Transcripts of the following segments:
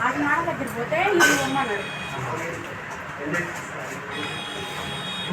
అది నాన్న దగ్గర పోతే ఇది ఈ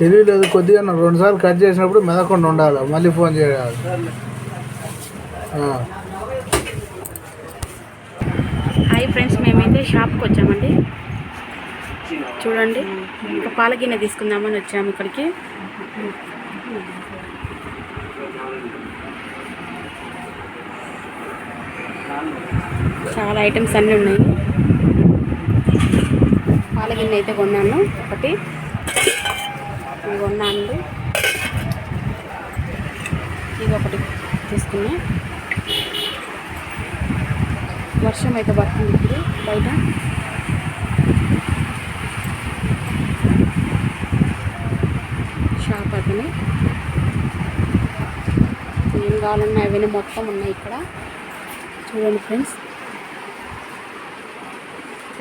తెలియలేదు కొద్దిగా నాకు రెండుసార్లు కట్ చేసినప్పుడు మెదకుండా ఉండాలి మళ్ళీ ఫోన్ చేయాలి. హాయ్ ఫ్రెండ్స్ మేమైతే షాప్కి వచ్చామండి. చూడండి ఒక పాల గిన్నె తీసుకుందామని వచ్చాము ఇక్కడికి. చాలా ఐటమ్స్ అన్నీ ఉన్నాయి. పాల గిన్నె అయితే కొన్నాను ఒకటి. ఇవి కొన్నాను ఇది ఒకటి తీసుకున్నా వర్షం అయితే పడుతుంది ఇప్పుడు బయట. షాప్ అతను ఏం కావాలన్నా అవన్నీ మొత్తం ఉన్నాయి ఇక్కడ. చూడండి ఫ్రెండ్స్.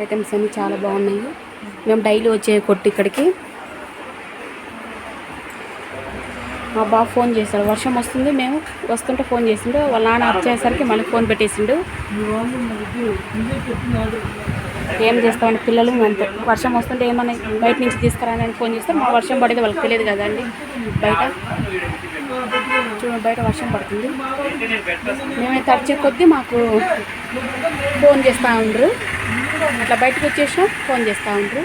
ఐటమ్స్ అన్నీ చాలా బాగున్నాయి. మేము డైలీ వచ్చే కొట్టు ఇక్కడికి. మా బాబు ఫోన్ చేశాడు. వర్షం వస్తుంది మేము వస్తుంటే ఫోన్ చేసిండు. వాళ్ళ నాన్న వచ్చేసరికి మళ్ళీ ఫోన్ పెట్టేసిండు. ఏం చేస్తామండి? పిల్లలు అంతే. వర్షం వస్తుంటే ఏమన్నా బయట నుంచి తీసుకురానని ఫోన్ చేస్తే మా వర్షం పడేది వాళ్ళకి తెలియదు కదండి. బయట చూడండి బయట వర్షం పడుతుంది. మేమైతే వచ్చే కొద్దీ మాకు ఫోన్ చేస్తూ ఉండరు. అట్లా బయటకు వచ్చేసాం ఫోన్ చేస్తూ ఉండరు.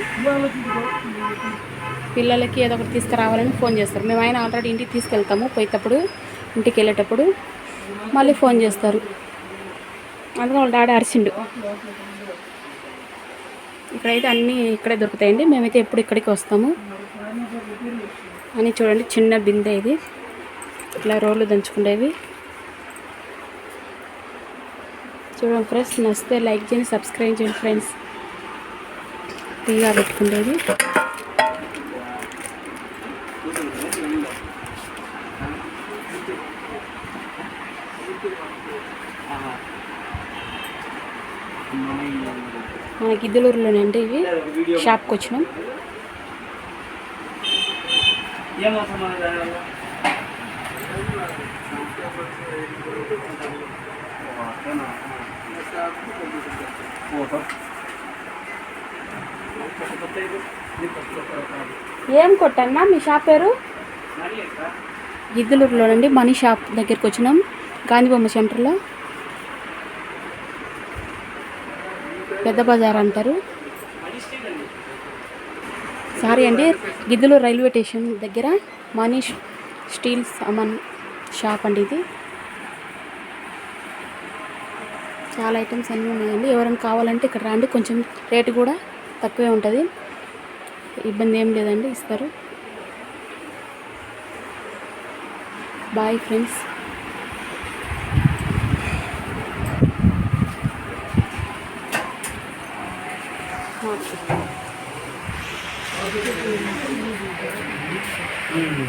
పిల్లలకి ఏదో ఒకటి తీసుకురావాలని ఫోన్ చేస్తారు. మేము ఆయన ఆల్రెడీ ఇంటికి తీసుకెళ్తాము. పోయేటప్పుడు ఇంటికి వెళ్ళేటప్పుడు మళ్ళీ ఫోన్ చేస్తారు. అందుకని వాళ్ళ డాడీ అరిచిండు. ఇక్కడైతే అన్నీ ఇక్కడే దొరుకుతాయండి. మేమైతే ఎప్పుడు ఇక్కడికి వస్తాము. అని చూడండి చిన్న బిందె ఇది. ఇట్లా రోళ్ళు దంచుకునేవి చూడండి ఫ్రెండ్స్ నచ్చితే లైక్ చేయండి సబ్స్క్రైబ్ చేయండి ఫ్రెండ్స్. తీగా పెట్టుకునేది మన గిద్దలూరులోనండి ఇవి? షాప్కి వచ్చినాం. ఏం కొట్టన్నా మీ షాప్ పేరు? గిద్దలూరులోనండి మనీ షాప్ దగ్గరికి వచ్చినాం. గాంధీబొమ్మ సెంటర్లో. పెద్ద బజార్ అంటారు. సారీ అండి గిద్దలూరు రైల్వే స్టేషన్ దగ్గర మనీష్ స్టీల్ సామాన్ షాప్ అండి ఇది. చాలా ఐటమ్స్ అన్నీ ఉన్నాయండి. ఎవరైనా కావాలంటే ఇక్కడ రండి కొంచెం రేటు కూడా తక్కువే ఉంటుంది. ఇబ్బంది ఏం లేదండి ఇస్తారు బాయ్ ఫ్రెండ్స్ ఉమ్.